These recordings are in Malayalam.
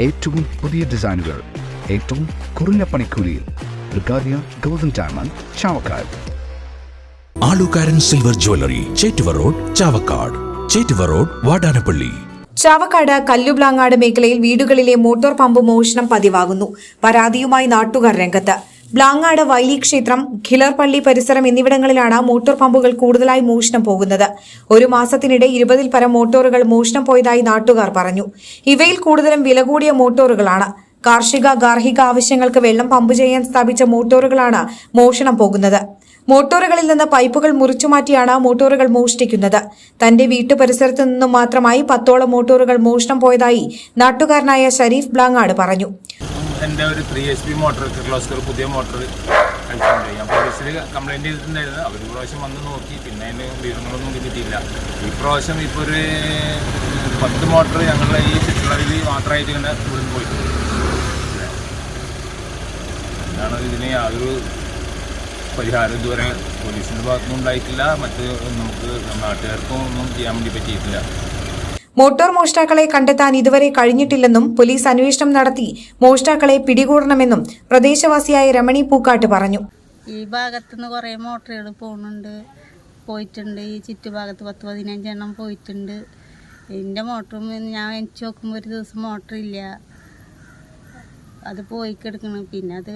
ഏറ്റവും പുതിയ ഡിസൈനുകൾ ഏറ്റവും കുറഞ്ഞ പണിക്കൂലിയിൽ Brigadia golden diamond Chavakkad. Alukkaran silver jewellery Chettuva road Chavakkad. Chettuva road Vadanappally. Chavakkad Kallublangad മേഖലയിൽ വീടുകളിലെ മോട്ടോർ പമ്പ് മോഷണം പതിവാകുന്നു. പരാതിയുമായി നാട്ടുകാർ രംഗത്ത്. ബ്ലാങ്ങാട് വൈലി ക്ഷേത്രം ഖിലർപള്ളി പരിസരം എന്നിവിടങ്ങളിലാണ് മോട്ടോർ പമ്പുകൾ കൂടുതലായി മോഷണം പോകുന്നത്. ഒരു മാസത്തിനിടെ ഇരുപതിൽ പരം മോട്ടോറുകൾ മോഷണം പോയതായി നാട്ടുകാർ പറഞ്ഞു. ഇവയിൽ കൂടുതലും വില കൂടിയ മോട്ടോറുകളാണ്. കാർഷിക ഗാർഹിക ആവശ്യങ്ങൾക്ക് വെള്ളം പമ്പ് ചെയ്യാൻ സ്ഥാപിച്ച മോട്ടോറുകളാണ് മോഷണം പോകുന്നത്. മോട്ടോറുകളിൽ നിന്ന് പൈപ്പുകൾ മുറിച്ചുമാറ്റിയാണ് മോട്ടോറുകൾ മോഷ്ടിക്കുന്നത്. തന്റെ വീട്ടു പരിസരത്ത് നിന്നും മാത്രമായി പത്തോളം മോട്ടോറുകൾ മോഷണം പോയതായി നാട്ടുകാരനായ ഷരീഫ് ബ്ലാങ്ങാട് പറഞ്ഞു. എന്റെ ഒരു three H P motor Kirloskar പുതിയ മോട്ടർ കഴിച്ചിട്ടുണ്ട് ഞാൻ പോലീസിൽ കംപ്ലയിന്റ് ചെയ്തിട്ടുണ്ടായിരുന്നു. അവർ പ്രാവശ്യം വന്ന് നോക്കി. പിന്നെ അതിന് വിവരങ്ങളൊന്നും കിട്ടിയിട്ടില്ല. ഈ പ്രാവശ്യം ഇപ്പോൾ ഒരു പത്ത് മോട്ടർ ഞങ്ങളുടെ ഈ ചുറ്റുള്ളതിൽ മാത്രമായിട്ട് ഇങ്ങനെ ഇവിടുന്ന് പോയിട്ടുണ്ട്. എന്താണ് ഇതിന് യാതൊരു പരിഹാരം ഇതുവരെ പോലീസിന്റെ ഭാഗത്തുനിന്നും ഉണ്ടായിട്ടില്ല. മറ്റ് നമുക്ക് നാട്ടുകാർക്കും ഒന്നും ചെയ്യാൻ വേണ്ടി പറ്റിയിട്ടില്ല. മോട്ടോർ മോഷ്ടാക്കളെ കണ്ടെത്താൻ ഇതുവരെ കഴിഞ്ഞിട്ടില്ലെന്നും പോലീസ് അന്വേഷണം നടത്തി മോഷ്ടാക്കളെ പിടികൂടണമെന്നും പ്രദേശവാസിയായ രമണി പൂക്കാട്ട് പറഞ്ഞു. ഈ ഭാഗത്തുനിന്ന് കുറേ മോട്ടറുകൾ പോകുന്നുണ്ട്. പോയിട്ടുണ്ട്. ഈ ചുറ്റുഭാഗത്ത് പത്ത് പതിനഞ്ചെണ്ണം പോയിട്ടുണ്ട്. എന്റെ മോട്ടറും ഞാൻ എനിക്ക് നോക്കുമ്പോൾ ഒരു ദിവസം മോട്ടർ ഇല്ല അത് പോയി കിടക്കണം പിന്നെ അത്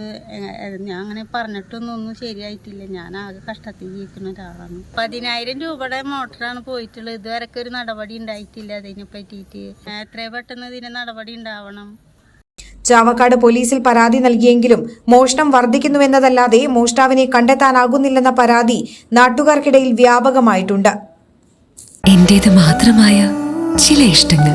ഞാൻ അങ്ങനെ പറഞ്ഞിട്ടൊന്നും ഒന്നും ശരിയായിട്ടില്ല. ഞാൻ ആകെ കഷ്ടത്തിൽ ജീവിക്കുന്ന ഒരാളാണ്. പതിനായിരം രൂപയുടെ മോട്ടറാണ് പോയിട്ടുള്ളത്. ഇതുവരെയൊക്കെ ഒരു നടപടി ഉണ്ടായിട്ടില്ല അതിനെ പറ്റിയിട്ട്. എത്രയും പെട്ടെന്ന് ഇതിന് നടപടി ഉണ്ടാവണം. ചാവക്കാട് പോലീസിൽ പരാതി നൽകിയെങ്കിലും മോഷണം വർദ്ധിക്കുന്നുവെന്നതല്ലാതെ മോഷ്ടാവിനെ കണ്ടെത്താനാകുന്നില്ലെന്ന പരാതി നാട്ടുകാർക്കിടയിൽ വ്യാപകമായിട്ടുണ്ട്. എന്റേത് മാത്രമായ ചില ഇഷ്ടങ്ങൾ.